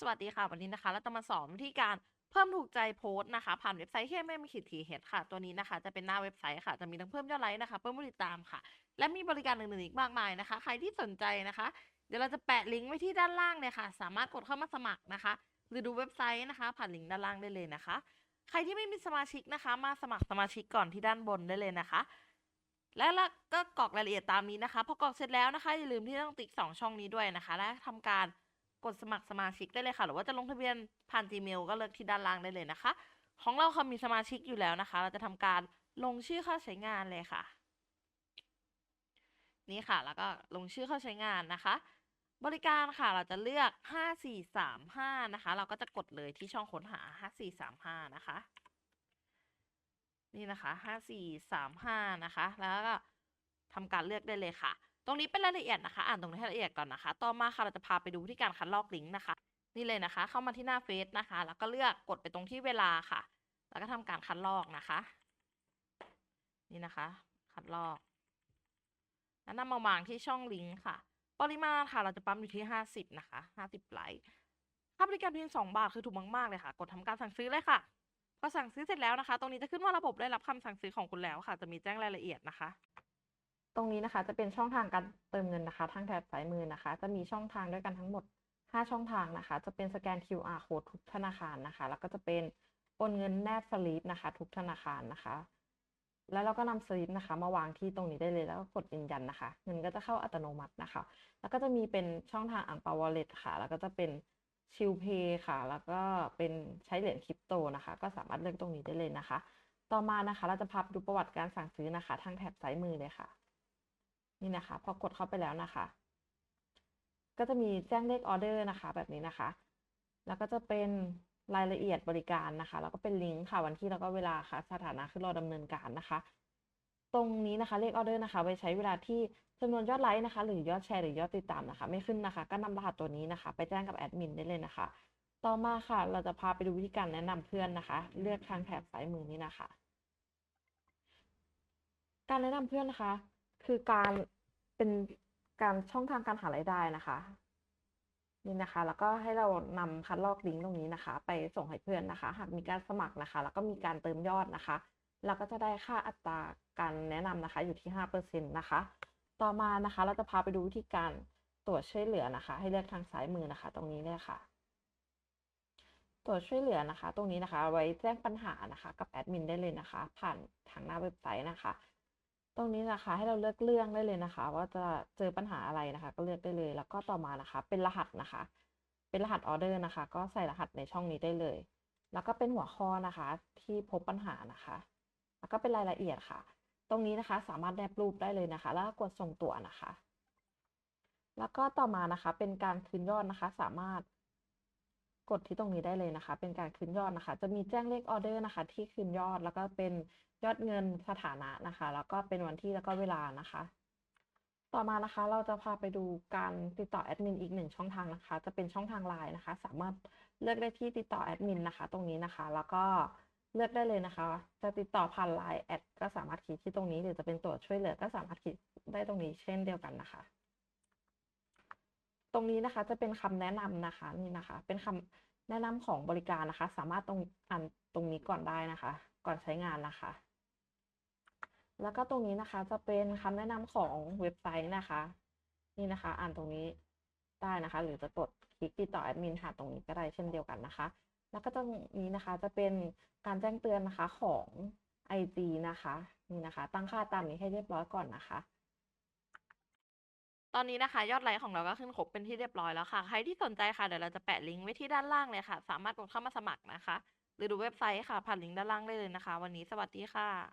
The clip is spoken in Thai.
สวัสดีค่ะ วันนี้นะคะ เราจะมาสอนวิธีการเพิ่มถูกใจโพสต์นะคะ ผ่านเว็บไซต์ที่ไม่มีขีดทีเฮดค่ะ ตัวนี้นะคะ จะเป็นหน้าเว็บไซต์ค่ะ จะมีทั้งเพิ่มยอดไลค์นะคะ เพิ่มผู้ติดตามค่ะ และมีบริการอื่นๆอีกมากมายนะคะ ใครที่สนใจนะคะ เดี๋ยวเราจะแปะลิงก์ไว้ที่ด้านล่างเลยค่ะ สามารถกดเข้ามาสมัครนะคะ หรือดูเว็บไซต์นะคะ ผ่านลิงก์ด้านล่างได้เลยนะคะ ใครที่ไม่มีสมาชิกนะคะ มาสมัครสมาชิกก่อนที่ด้านบนได้เลยนะคะและล้วก็กรอกรายละเอียดตามนี้นะคะ พอกรอกเสร็จแล้วนะคะอย่าลืมที่ต้องติ๊กสองช่องนี้ด้วยนะคะ และทำการ กดสมัครสมาชิกได้เลยค่ะ หรือว่าจะลงทะเบียนผ่าน Gmail ก็เลือกที่ด้านล่างได้เลยนะคะ ของเราค่ะมีสมาชิกอยู่แล้วนะคะ เราจะทำการลงชื่อเข้าใช้งานเลยค่ะ นี่ค่ะ แล้วก็ลงชื่อเข้าใช้งานนะคะ บริการค่ะเราจะเลือก 5435 นะคะ เราก็จะกดเลยที่ช่องค้นหา 5435 นะคะ นี่นะคะ 5435 นะคะ แล้วก็ทำการเลือกได้เลยค่ะ ตรงนี้เป็นรายละเอียดนะคะ อ่านตรงนี้ให้ละเอียดก่อนนะคะ ต่อมาค่ะเราจะพาไปดูวิธีการคัดลอกลิงก์นะคะ นี่เลยนะคะ เข้ามาที่หน้าเฟซนะคะ แล้วก็เลือกกดไปตรงที่เวลาค่ะ แล้วก็ทำการคัดลอกนะคะ นี่นะคะ คัดลอก แล้วนำมาวางที่ช่องลิงก์ค่ะ ปริมาณค่ะ เราจะปั๊มอยู่ที่ 50 นะคะ50ไลค์ค่าบริการเพียง2บาทคือถูกมาก ๆ เลยค่ะ กดทำการสั่งซื้อเลยค่ะพอสั่งซื้อเสร็จแล้วนะคะ ตรงนี้จะขึ้นว่าระบบได้รับคำสั่งซื้อของคุณแล้วค่ะ จะมีแจ้งรายละเอียดนะคะ ตรงนี้นะคะจะเป็นช่องทางการเติมเงินนะคะ ทางแถบซ้ายมือนะคะ จะมีช่องทางด้วยกันทั้งหมด 5 ช่องทางนะคะ จะเป็นสแกน QR code ทุกธนาคารนะคะ แล้วก็จะเป็นโอนเงินแนบสลิปนะคะ ทุกธนาคารนะคะ แล้วเราก็นำสลิปนะคะ มาวางที่ตรงนี้ได้เลยแล้วก็กดยืนยันนะคะ เงินก็จะเข้าอัตโนมัตินะคะ แล้วก็จะมีเป็นช่องทางอ่างเปาวอลเล็ตค่ะ แล้วก็จะเป็นชิลเพย์ค่ะ แล้วก็เป็นใช้เหรียญคริปโตนะคะ ก็สามารถเลือกตรงนี้ได้เลยนะคะ ต่อมานะคะ เราจะพาไปดูประวัติการสั่งซื้อนะคะ ทางแถบซ้ายมือเลยค่ะ นี่นะคะ พอกดเข้าไปแล้วนะคะ ก็จะมีแจ้งเลขออเดอร์นะคะ แบบนี้นะคะ แล้วก็จะเป็นรายละเอียดบริการนะคะ แล้วก็เป็นลิงก์ค่ะวันที่แล้วก็เวลาค่ะ สถานะคือรอดำเนินการนะคะ ตรงนี้นะคะเลขออเดอร์นะคะไว้ใช้เวลาที่จำนวนยอดไลค์นะคะ หรือยอดแชร์หรือยอดติดตามนะคะ ไม่ขึ้นนะคะ ก็นำรหัสตัวนี้นะคะ ไปแจ้งกับแอดมินได้เลยนะคะ ต่อมาค่ะ เราจะพาไปดูวิธีการแนะนำเพื่อนนะคะ เลือกทางแถบซ้ายมือนี้นะคะ การแนะนำเพื่อนนะคะ คือการเป็นการช่องทางการหารายได้นะคะ นี่นะคะ แล้วก็ให้เรานำคัดลอกลิงก์ตรงนี้นะคะ ไปส่งให้เพื่อนนะคะ หากมีการสมัครนะคะ แล้วก็มีการเติมยอดนะคะเราก็จะได้ค่าอัตราการแนะนำนะคะอยู่ที่ห้าเปอร์เซ็นต์นะคะ ต่อมานะคะ เราจะพาไปดูวิธีการตรวจช่วยเหลือนะคะ ให้เลือกทางซ้ายมือนะคะ ตรงนี้เลยค่ะตรวจช่วยเหลือนะคะ ตรงนี้นะคะ ไว้แจ้งปัญหานะคะ กับแอดมินได้เลยนะคะ ผ่านทางหน้าเว็บไซต์นะคะ ตรงนี้นะคะ ให้เราเลือกเรื่องได้เลยนะคะ ว่าจะเจอปัญหาอะไรนะคะ ก็เลือกได้เลย แล้วก็ต่อมานะคะ เป็นรหัสนะคะ เป็นรหัสออเดอร์นะคะ ก็ใส่รหัสในช่องนี้ได้เลย แล้วก็เป็นหัวข้อนะคะ ที่พบปัญหานะคะ แล้วก็เป็นรายละเอียดค่ะ ตรงนี้นะคะ สามารถแนบรูปได้เลยนะคะ แล้วก็กดส่งตัวนะคะ แล้วก็ต่อมานะคะ เป็นการคืนยอดนะคะ สามารถกดที่ตรงนี้ได้เลยนะคะ เป็นการคืนยอดนะคะ จะมีแจ้งเลขออเดอร์นะคะ ที่คืนยอด แล้วก็เป็น ยอดเงินสถานะนะคะ แล้วก็เป็นวันที่แล้วก็เวลานะคะ ต่อมานะคะเราจะพาไปดูการติดต่อแอดมินอีกหนึ่งช่องทางนะคะ จะเป็นช่องทางไลน์นะคะ สามารถเลือกได้ที่ติดต่อแอดมินนะคะ ตรงนี้นะคะ แล้วก็เลือกได้เลยนะคะ จะติดต่อผ่านไลน์แอดก็สามารถคลิกที่ตรงนี้หรือจะเป็นตัวช่วยเหลือก็สามารถคลิกได้ตรงนี้เช่นเดียวกันนะคะ ตรงนี้นะคะจะเป็นคำแนะนำนะคะนี่นะคะ เป็นคำแนะนำของบริการนะคะ สามารถตรงอ่านตรงนี้ก่อนได้นะคะ ก่อนใช้งานนะคะ แล้วก็ตรงนี้นะคะจะเป็นคำแนะนำของเว็บไซต์นะคะ นี่นะคะ อ่านตรงนี้ได้นะคะ หรือจะกดคลิกติดต่อแอดมินผ่าตรงนี้ก็ได้เช่นเดียวกันนะคะ แล้วก็ตรงนี้นะคะจะเป็นการแจ้งเตือนนะคะของ IG นะคะ นี่นะคะ ตั้งค่าตามนี้ให้เรียบร้อยก่อนนะคะ ตอนนี้นะคะ ยอดไลค์ของเราก็ขึ้นครบเป็นที่เรียบร้อยแล้วค่ะใครที่สนใจค่ะเดี๋ยวเราจะแปะลิงก์ไว้ที่ด้านล่างเลยค่ะ สามารถกดเข้ามาสมัครนะคะ หรือดูเว็บไซต์ค่ะผ่านลิงก์ด้านล่างได้เลยนะคะ วันนี้สวัสดีค่ะ